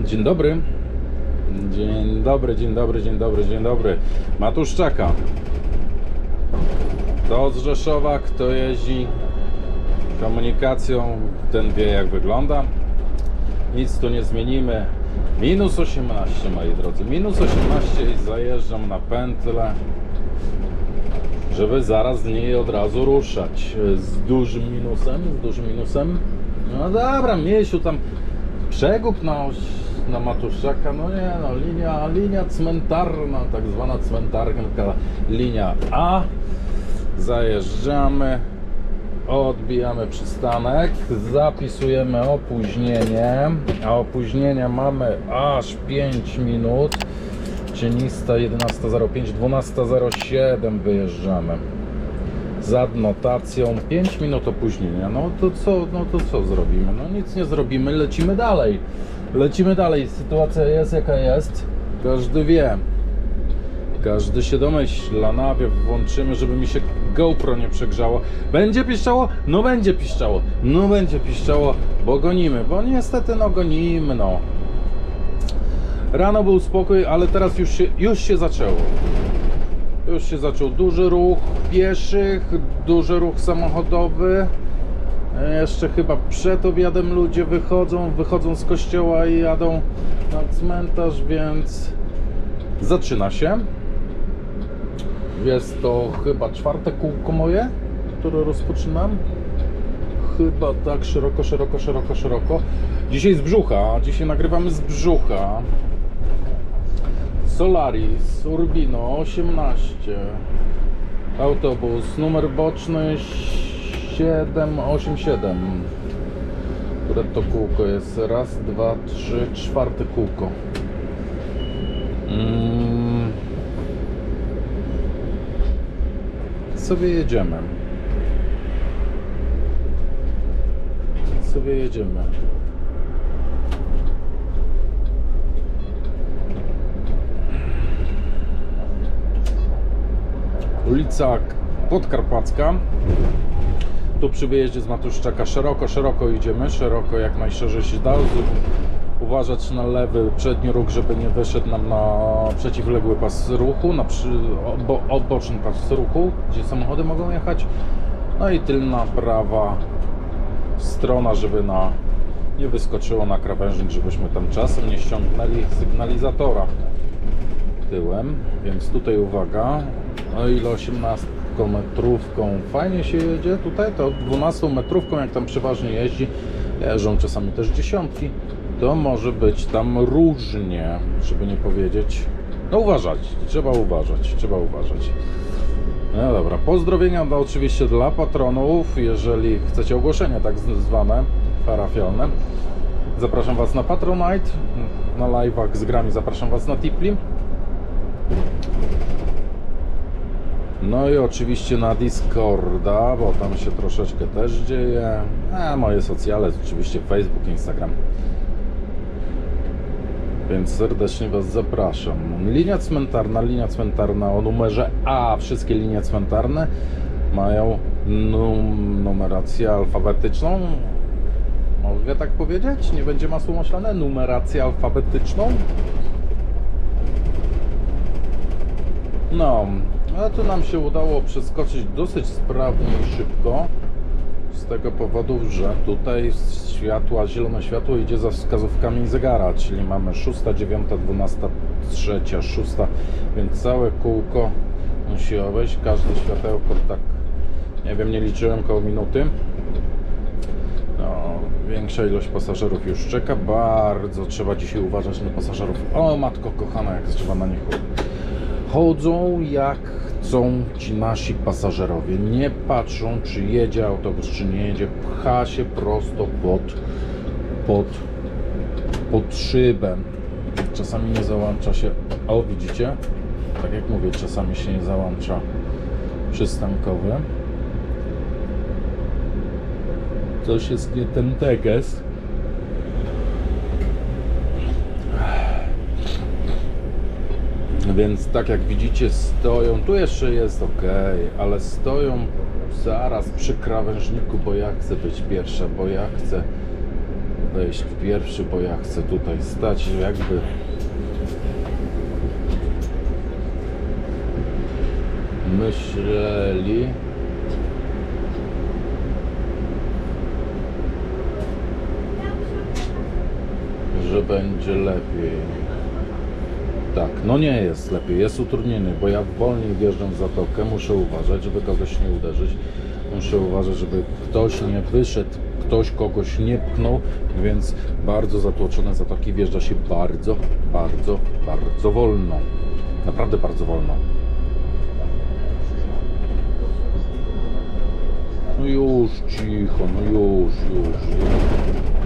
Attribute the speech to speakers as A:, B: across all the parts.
A: Dzień dobry. Dzień dobry, dzień dobry, dzień dobry, dzień dobry. Matuszczaka. To z Rzeszowa, kto jeździ komunikacją, ten wie jak wygląda. Nic tu nie zmienimy. Minus 18, moi drodzy. Minus 18 i zajeżdżam na pętlę, żeby zaraz z niej od razu ruszać. Z dużym minusem, z dużym minusem. No dobra, Miesiu tam przegub na, na Matuszczaka, no nie no, linia, linia cmentarna, tak zwana cmentarna linia A. Zajeżdżamy, odbijamy przystanek, zapisujemy opóźnienie, a opóźnienia mamy aż 5 minut. Cienista 11.05, 12.07 wyjeżdżamy. Z adnotacją 5 minut opóźnienia. No to co, no to co zrobimy? No nic nie zrobimy, lecimy dalej. Lecimy dalej. Sytuacja jest jaka jest. Każdy wie. Każdy się domyśla. Nawiew włączymy, żeby mi się GoPro nie przegrzało. Będzie piszczało? No będzie piszczało. No będzie piszczało, bo gonimy. Bo niestety no gonimy, no. Rano był spokój, ale teraz już się, już się zaczęło. Już się zaczął duży ruch pieszych, duży ruch samochodowy. E, Jeszcze chyba przed obiadem ludzie wychodzą, wychodzą z kościoła i jadą na cmentarz, więc zaczyna się. Jest to chyba czwarte kółko moje, które rozpoczynam. Chyba tak szeroko, szeroko, szeroko, szeroko. Dzisiaj z brzucha, dzisiaj nagrywamy z brzucha. Solaris Urbino 18 Autobus numer boczny 787 Które to kółko jest? Raz, dwa, trzy, czwarte kółko. Mm. Sobie jedziemy. Sobie jedziemy ulica Podkarpacka. Tu przy wyjeździe z Matuszczaka szeroko, szeroko idziemy, szeroko jak najszerzej się da. Uważać na lewy przedni róg, żeby nie wyszedł nam na przeciwległy pas ruchu, na przy, obo, oboczny pas ruchu, gdzie samochody mogą jechać. No i tylna prawa strona, żeby na nie wyskoczyło na krawężnik, żebyśmy tam czasem nie ściągnęli sygnalizatora tyłem, więc tutaj uwaga, o ile 18 metrówką fajnie się jedzie tutaj, to 12 metrówką jak tam przeważnie jeździ, jeżdżą czasami też dziesiątki, to może być tam różnie, żeby nie powiedzieć, no uważać, trzeba uważać, trzeba uważać. No dobra, pozdrowienia no, oczywiście dla patronów, jeżeli chcecie ogłoszenia tak zwane, parafialne. Zapraszam Was na Patronite, na live'ach z grami zapraszam Was na Tipli. No i oczywiście na Discorda, bo tam się troszeczkę też dzieje. A moje socjale, oczywiście Facebook, Instagram. Więc serdecznie Was zapraszam. Linia cmentarna, linia cmentarna o numerze A. Wszystkie linie cmentarne mają num numerację alfabetyczną. Mogę tak powiedzieć? Nie będzie masło maślane? Numerację alfabetyczną? No, ale tu nam się udało przeskoczyć dosyć sprawnie i szybko. Z tego powodu, że tutaj światła, zielone światło idzie za wskazówkami zegara, czyli mamy 6, 9, 12, 3, 6, więc całe kółko musi obejść, każde światełko tak, nie wiem, nie liczyłem koło minuty. No, większa ilość pasażerów już czeka, bardzo trzeba dzisiaj uważać na pasażerów. O matko kochana, jak trzeba na nich chodzą jak chcą ci nasi pasażerowie. Nie patrzą, czy jedzie autobus, czy nie jedzie. Pcha się prosto pod, pod, pod szybę. Czasami nie załącza się. O, widzicie? Tak jak mówię, czasami się nie załącza przystankowy. Coś jest nie ten teges. Więc tak jak widzicie stoją, tu jeszcze jest ok, ale stoją zaraz przy krawężniku, bo ja chcę być pierwsza, bo ja chcę wejść pierwszy, bo ja chcę tutaj stać jakby myśleli że będzie lepiej. Tak, no nie jest lepiej, jest utrudnienie, bo ja wolniej wjeżdżam w zatokę, muszę uważać, żeby kogoś nie uderzyć. Muszę uważać, żeby ktoś nie wyszedł, ktoś kogoś nie pchnął, więc bardzo zatłoczone zatoki wjeżdża się bardzo, bardzo, bardzo wolno. Naprawdę bardzo wolno. No już cicho, no już, już, już.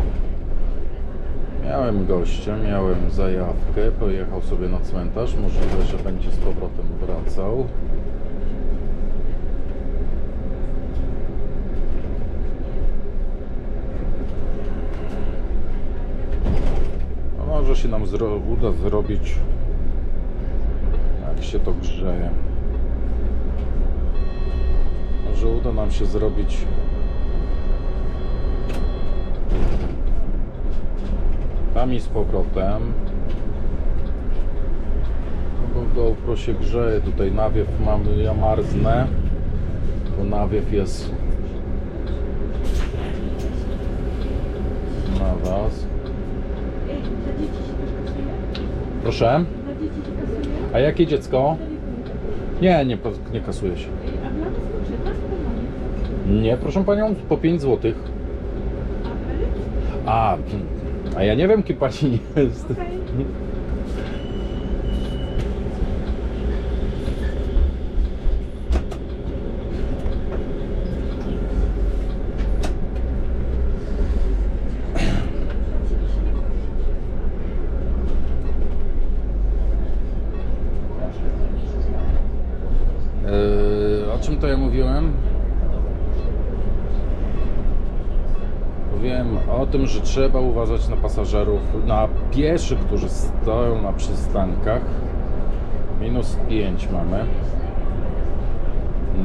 A: Miałem gościa, miałem zajawkę, pojechał sobie na cmentarz, możliwe, że będzie z powrotem wracał. No może się nam zro uda zrobić, jak się to grzeje. Może uda nam się zrobić tam i z powrotem. No Bo GoPro się grzeje, tutaj nawiew mamy, ja marznę, bo nawiew jest na was. Proszę, a jakie dziecko?
B: Nie.
A: Nie, nie, kasuje się. Nie, proszę panią, po 5 zł.
B: A emeryt?
A: A, ja nie wiem, kim pani jest.
B: Okej.
A: Eee, o czym to ja mówiłem? Mówiłem o tym, że trzeba uważać na pasażerów, na pieszych, którzy stoją na przystankach. Minus 5 mamy.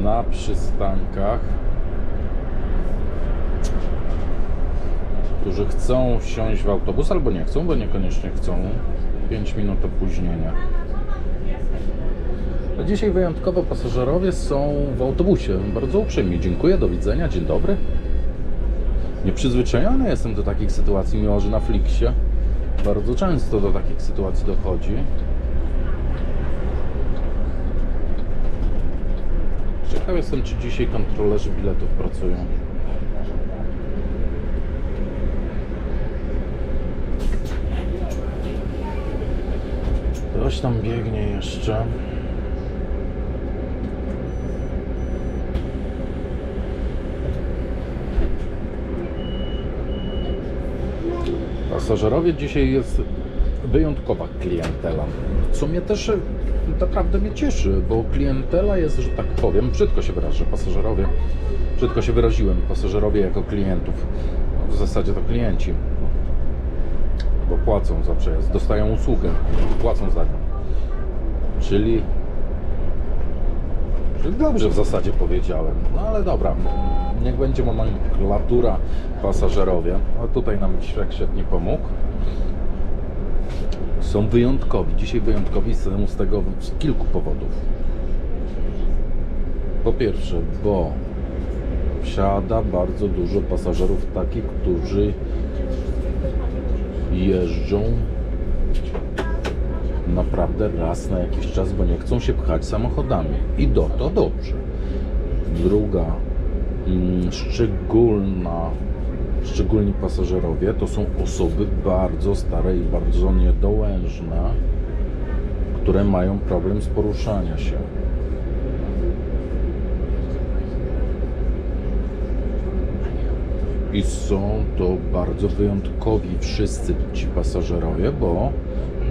A: Na przystankach. Którzy chcą wsiąść w autobus albo nie chcą, bo niekoniecznie chcą. 5 minut opóźnienia. A dzisiaj wyjątkowo pasażerowie są w autobusie. Bardzo uprzejmie dziękuję, do widzenia, dzień dobry. Nieprzyzwyczajony jestem do takich sytuacji, mimo że na Flixie bardzo często do takich sytuacji dochodzi. Ciekaw jestem, czy dzisiaj kontrolerzy biletów pracują. Ktoś tam biegnie jeszcze. Pasażerowie dzisiaj jest wyjątkowa klientela, co mnie też e, naprawdę mnie cieszy, bo klientela jest, że tak powiem, brzydko się wyrażę, pasażerowie, brzydko się wyraziłem, pasażerowie jako klientów, w zasadzie to klienci, bo płacą za przejazd, dostają usługę, płacą za nią, czyli dobrze w zasadzie powiedziałem, no ale dobra, niech będzie nomenklatura pasażerowie, a tutaj nam Świat świetnie pomógł. Są wyjątkowi, dzisiaj wyjątkowi są z tego z kilku powodów. Po pierwsze, bo wsiada bardzo dużo pasażerów takich, którzy jeżdżą naprawdę raz na jakiś czas, bo nie chcą się pchać samochodami. I do to dobrze. Druga szczególna, szczególni pasażerowie to są osoby bardzo stare i bardzo niedołężne, które mają problem z poruszania się. I są to bardzo wyjątkowi wszyscy ci pasażerowie, bo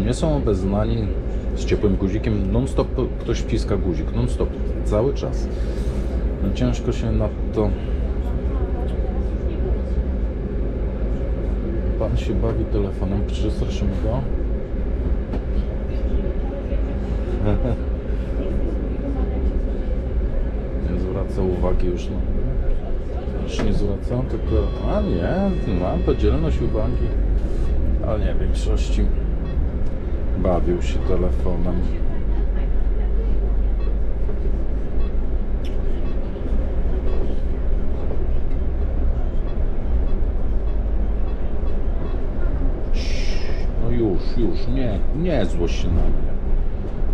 A: nie są obeznani z ciepłym guzikiem. Non-stop ktoś wciska guzik, non-stop, cały czas. No ciężko się na to. Pan się bawi telefonem, przestraszymy go. Nie zwraca uwagi już na też nie zwraca, tylko... A nie, mam to dzielność uwagi. Ale nie, w większości bawił się telefonem. Już, już, nie, nie złość się na mnie.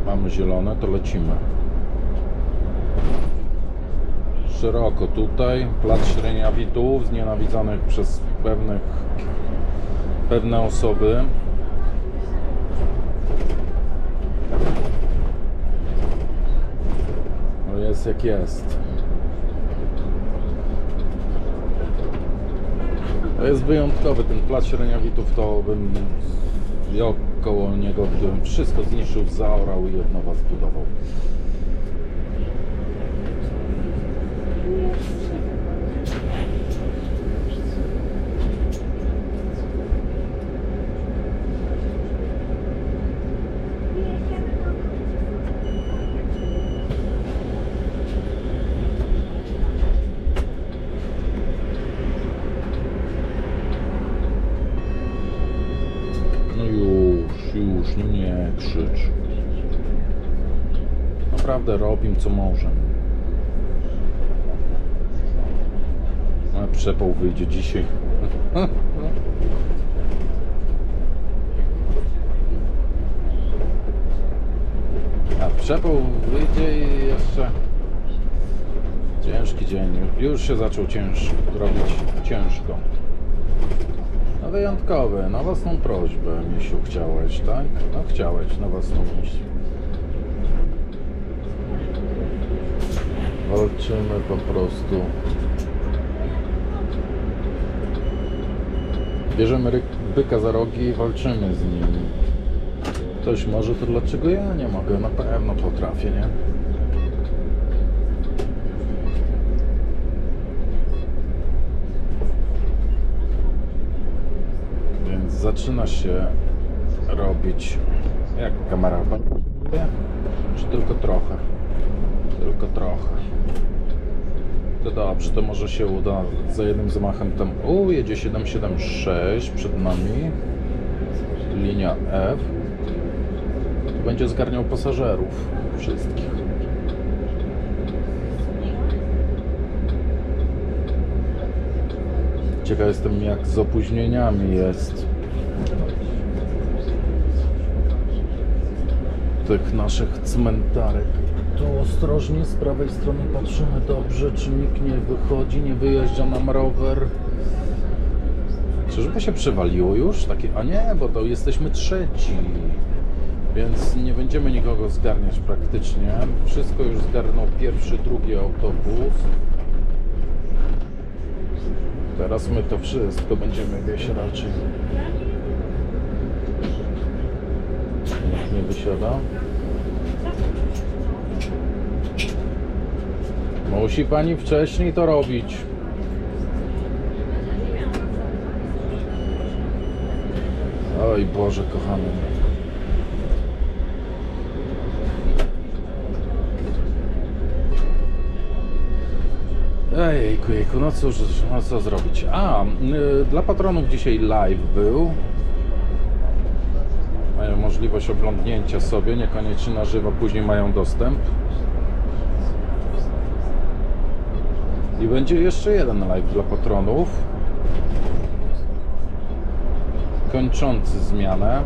A: Mamy zielone, to lecimy. Szeroko tutaj, plac Śreniawitów, znienawidzonych przez pewnych, pewne osoby. No jest jak jest. To jest wyjątkowy ten plac Śreniawitów, to bym ja koło niego bym wszystko zniszczył, zaorał i od nowa zbudował. No już, już, no nie krzycz. Robim co możemy. A przepał wyjdzie dzisiaj. A przepał wyjdzie i jeszcze ciężki dzień. Już się zaczął cięż robić ciężko. No wyjątkowy, na własną prośbę, Misiu, chciałeś, tak? No chciałeś, na własną myśl. Walczymy po prostu. Bierzemy byka za rogi i walczymy z nim. Ktoś może, to dlaczego ja nie mogę? Na pewno potrafię, nie? Więc zaczyna się robić jak kamera czy tylko trochę? Tylko trochę. To dobrze, to może się uda za jednym zamachem tam. U, jedzie 776 przed nami. Linia F. Tu będzie zgarniał pasażerów wszystkich. Ciekaw jestem jak z opóźnieniami jest. Tych naszych cmentarek. Tu ostrożnie z prawej strony patrzymy dobrze, czy nikt nie wychodzi, nie wyjeżdża nam rower. Czyżby się przewaliło już? Takie, a nie, bo to jesteśmy trzeci. Więc nie będziemy nikogo zgarniać praktycznie. Wszystko już zgarnął pierwszy, drugi autobus. Teraz my to wszystko będziemy wieść raczej. Nikt nie wysiada. Musi pani wcześniej to robić. Oj Boże kochany. Ejku, jejku, no cóż, no co zrobić? A, y, dla patronów dzisiaj live był. Mają możliwość oglądnięcia sobie, niekoniecznie na żywo, później mają dostęp. Będzie jeszcze jeden live dla patronów. Kończący zmianę.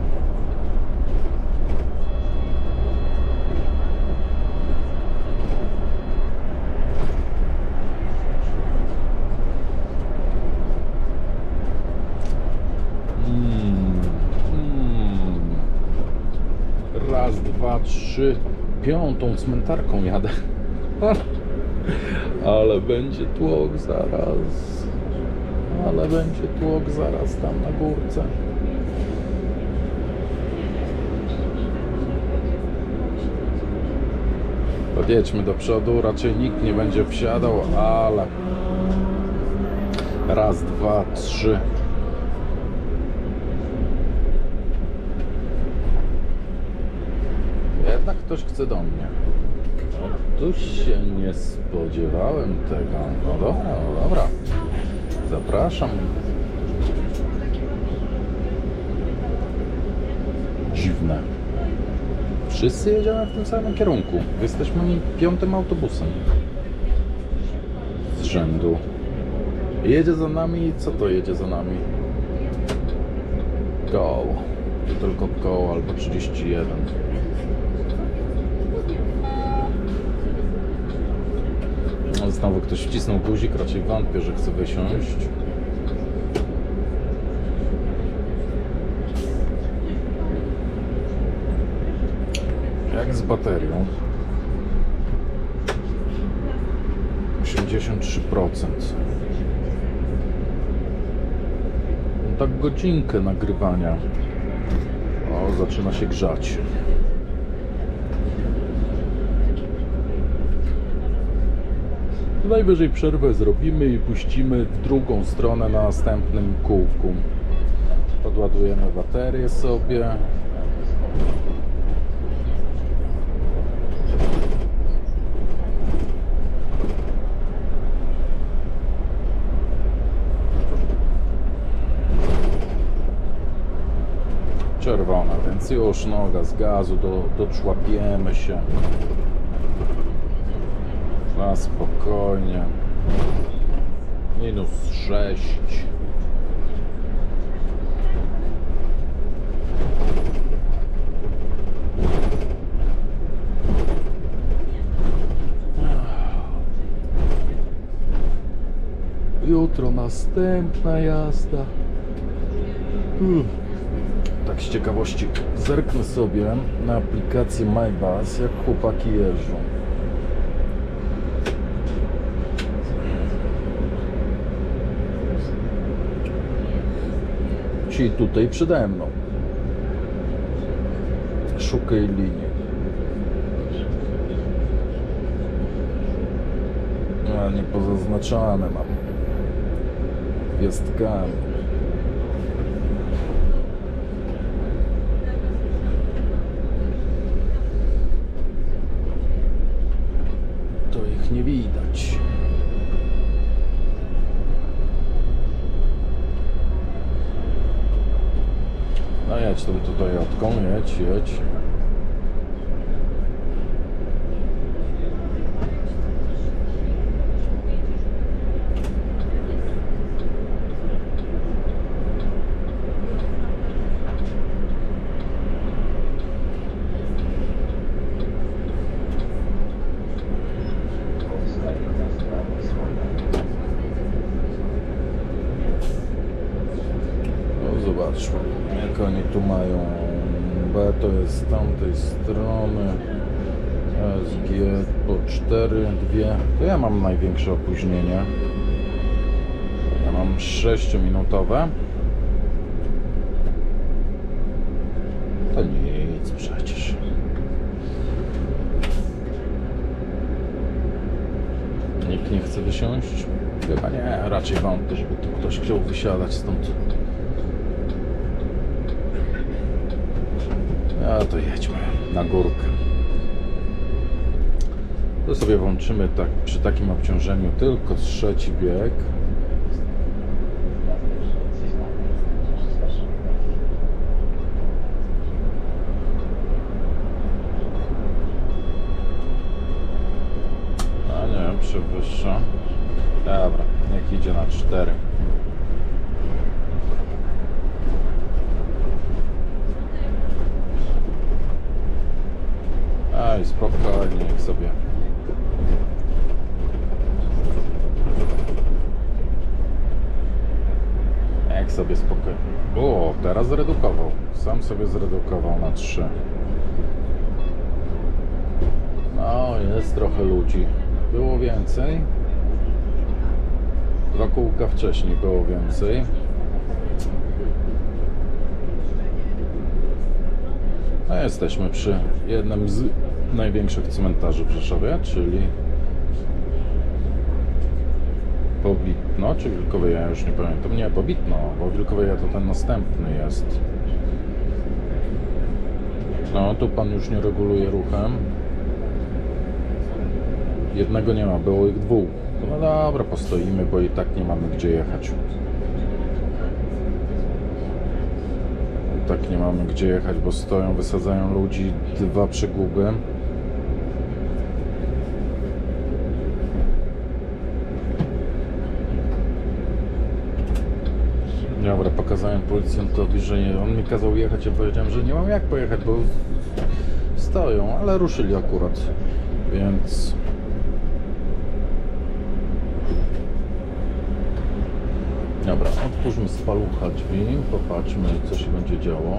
A: Mm, mm. Raz, dwa, trzy. Piątą cmentarką jadę. Ale będzie tłok zaraz. Ale będzie tłok zaraz tam na górce. Podjedźmy do przodu, raczej nikt nie będzie wsiadał, ale raz, dwa, trzy. Jednak ktoś chce do mnie. Tu się nie spodziewałem tego. No dobra, no dobra. Zapraszam. Dziwne. Wszyscy jedziemy w tym samym kierunku. Jesteśmy piątym autobusem z rzędu. Jedzie za nami. Co to jedzie za nami? Go. To tylko koło albo 31. No, Znowu ktoś wcisnął guzik, raczej wątpię, że chce wysiąść. Jak z baterią? 83%. No tak godzinkę nagrywania. O, zaczyna się grzać. Najwyżej przerwę zrobimy i puścimy w drugą stronę na następnym kółku. Podładujemy baterię sobie. Czerwona, więc już noga z gazu, do, doczłapiemy się. Na spokojnie. Minus 6. Jutro następna jazda. Uff. Tak z ciekawości zerknę sobie na aplikację MyBus, jak chłopaki jeżdżą. Ci tutaj przede mną. Szukaj linii. A nie pozaznaczane mam. Gwiazdkami. To ich nie widać. No jedź tą tutaj jadką, jedź, jedź. No zobaczmy, jak oni tu mają. B to jest z tamtej strony. SG po 4, 2. To ja mam największe opóźnienie. Ja mam 6-minutowe. To nic przecież. Nikt nie chce wysiąść? Chyba nie, raczej wątpię, żeby tu ktoś chciał wysiadać stąd. A to jedźmy na górkę. To sobie włączymy tak, przy takim obciążeniu tylko trzeci bieg. A nie, przewyższa. Dobra, niech idzie na 4. Aj, spokojnie, niech sobie. Sobie spokojnie. O, teraz zredukował. Sam sobie zredukował na 3. No, jest trochę ludzi. Było więcej. Dwa kółka wcześniej było więcej. A jesteśmy przy jednym z największych cmentarzy w Rzeszowie, czyli Pobitno czy Wilkowie, ja już nie pamiętam. Nie, Pobitno, bo Wilkowie to ten następny jest. No, tu pan już nie reguluje ruchem. Jednego nie ma, było ich dwóch. No dobra, postoimy, bo i tak nie mamy gdzie jechać. I tak nie mamy gdzie jechać, bo stoją, wysadzają ludzi, dwa przeguby. Dobra, pokazałem policjantowi, że nie, on mi kazał jechać, ja powiedziałem, że nie mam jak pojechać, bo stoją, ale ruszyli akurat, więc Dobra, otwórzmy z palucha drzwi, popatrzmy co się będzie działo.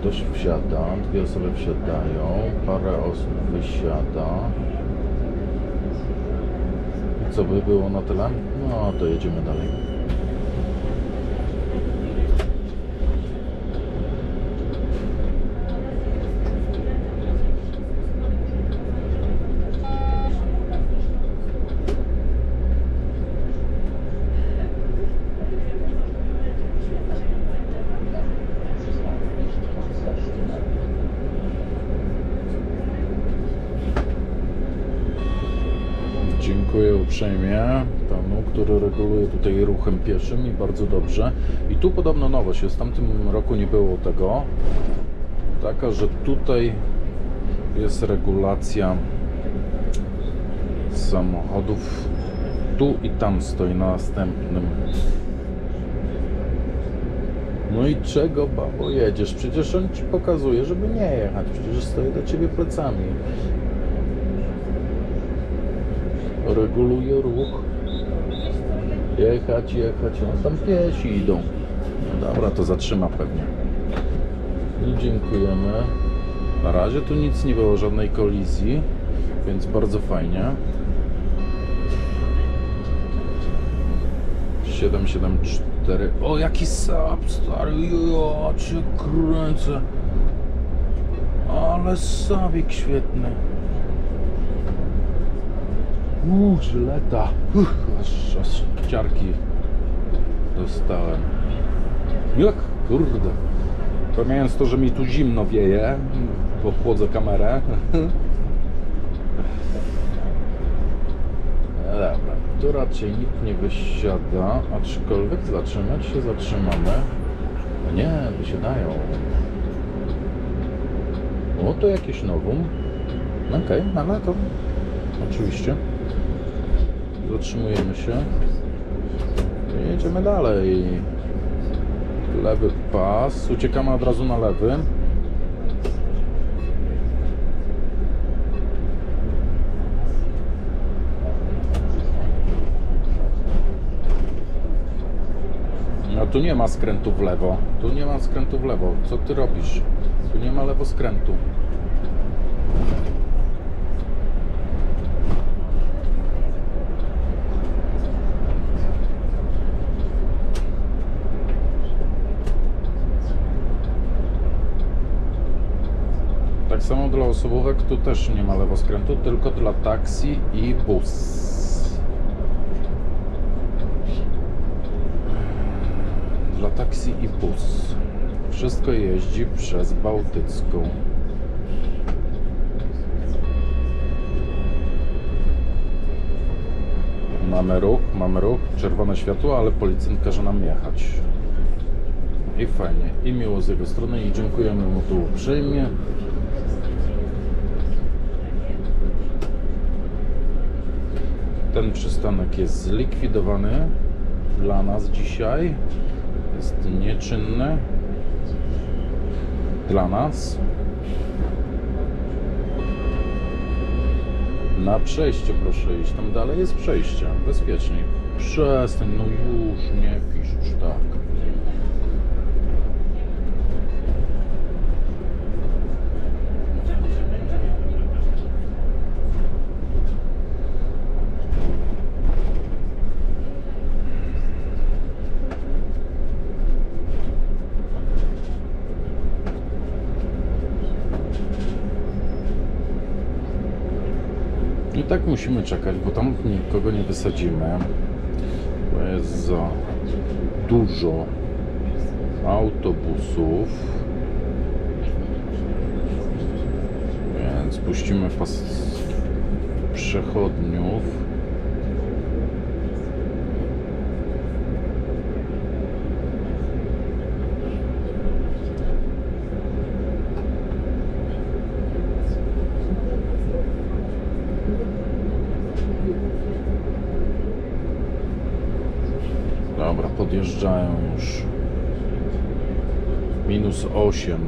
A: Ktoś wsiada, dwie osoby wsiadają, parę osób wysiada. I co by było na tyle? No to jedziemy dalej. Dziękuję uprzejmie panu, który reguluje tutaj ruchem pieszym i bardzo dobrze. I tu podobno nowość jest, w tamtym roku nie było tego. Taka, że tutaj jest regulacja samochodów. Tu i tam stoi na następnym. No i czego babo jedziesz? Przecież on ci pokazuje, żeby nie jechać. Przecież stoi do ciebie plecami reguluje ruch. Jechać, jechać, no tam piesi idą. No dobra, to zatrzyma pewnie. I dziękujemy. Na razie tu nic nie było, żadnej kolizji, więc bardzo fajnie. 774. O, jaki sap, stary, ja cię kręcę. Ale sabik świetny. Uuu, żyleta. Uff, aż, ciarki dostałem. Jak kurde. Pomijając to, że mi tu zimno wieje, bo chłodzę kamerę. Dobra, tu raczej nikt nie wysiada, aczkolwiek zatrzymać się zatrzymamy. No nie, wysiadają. O, to jakieś nowum. Okej, no ale to oczywiście. Zatrzymujemy się. I jedziemy dalej. Lewy pas. Uciekamy od razu na lewy. No tu nie ma skrętu w lewo. Tu nie ma skrętu w lewo. Co ty robisz? Tu nie ma lewo skrętu. Samo dla osobówek tu też nie ma lewoskrętu, tylko dla taksi i bus. Dla taksi i bus. Wszystko jeździ przez Bałtycką. Mamy ruch, mamy ruch, czerwone światło, ale policjant każe nam jechać. I fajnie, i miło z jego strony i dziękujemy mu tu uprzejmie. Ten przystanek jest zlikwidowany dla nas dzisiaj. Jest nieczynny dla nas. Na przejście proszę iść. Tam dalej jest przejście. Bezpieczniej. Przestań, no już nie pisz tak. I tak musimy czekać, bo tam nikogo nie wysadzimy. Bo jest za dużo autobusów. Więc puścimy pas przechodniów. Dobra, podjeżdżają już. Minus 8.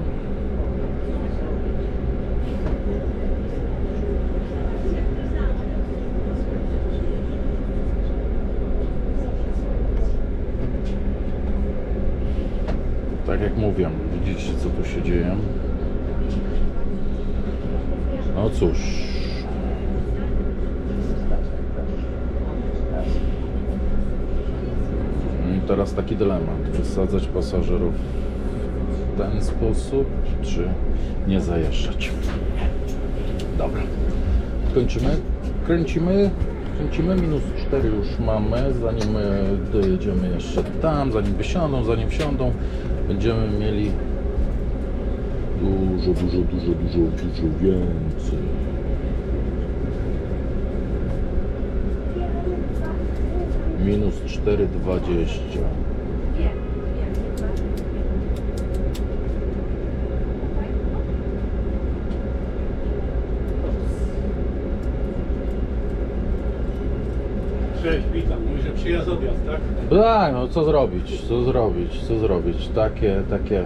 A: Tak jak mówię, widzicie co tu się dzieje. No cóż. No I teraz taki dylemat. Wysadzać pasażerów w ten sposób, czy nie zajeżdżać. Dobra. Kończymy. Kręcimy. Kręcimy. Minus 4 już mamy. Zanim e, dojedziemy jeszcze tam, zanim wysiądą, zanim wsiądą, będziemy mieli dużo, dużo, dużo, dużo, dużo więcej. Minus 4,20.
C: Cześć, witam. Mówi, że przyjazd objazd, tak?
A: Tak, no co zrobić, co zrobić, co zrobić. Takie, takie,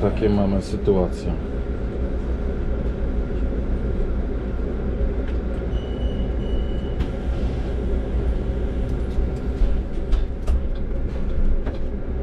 A: takie mamy sytuacje.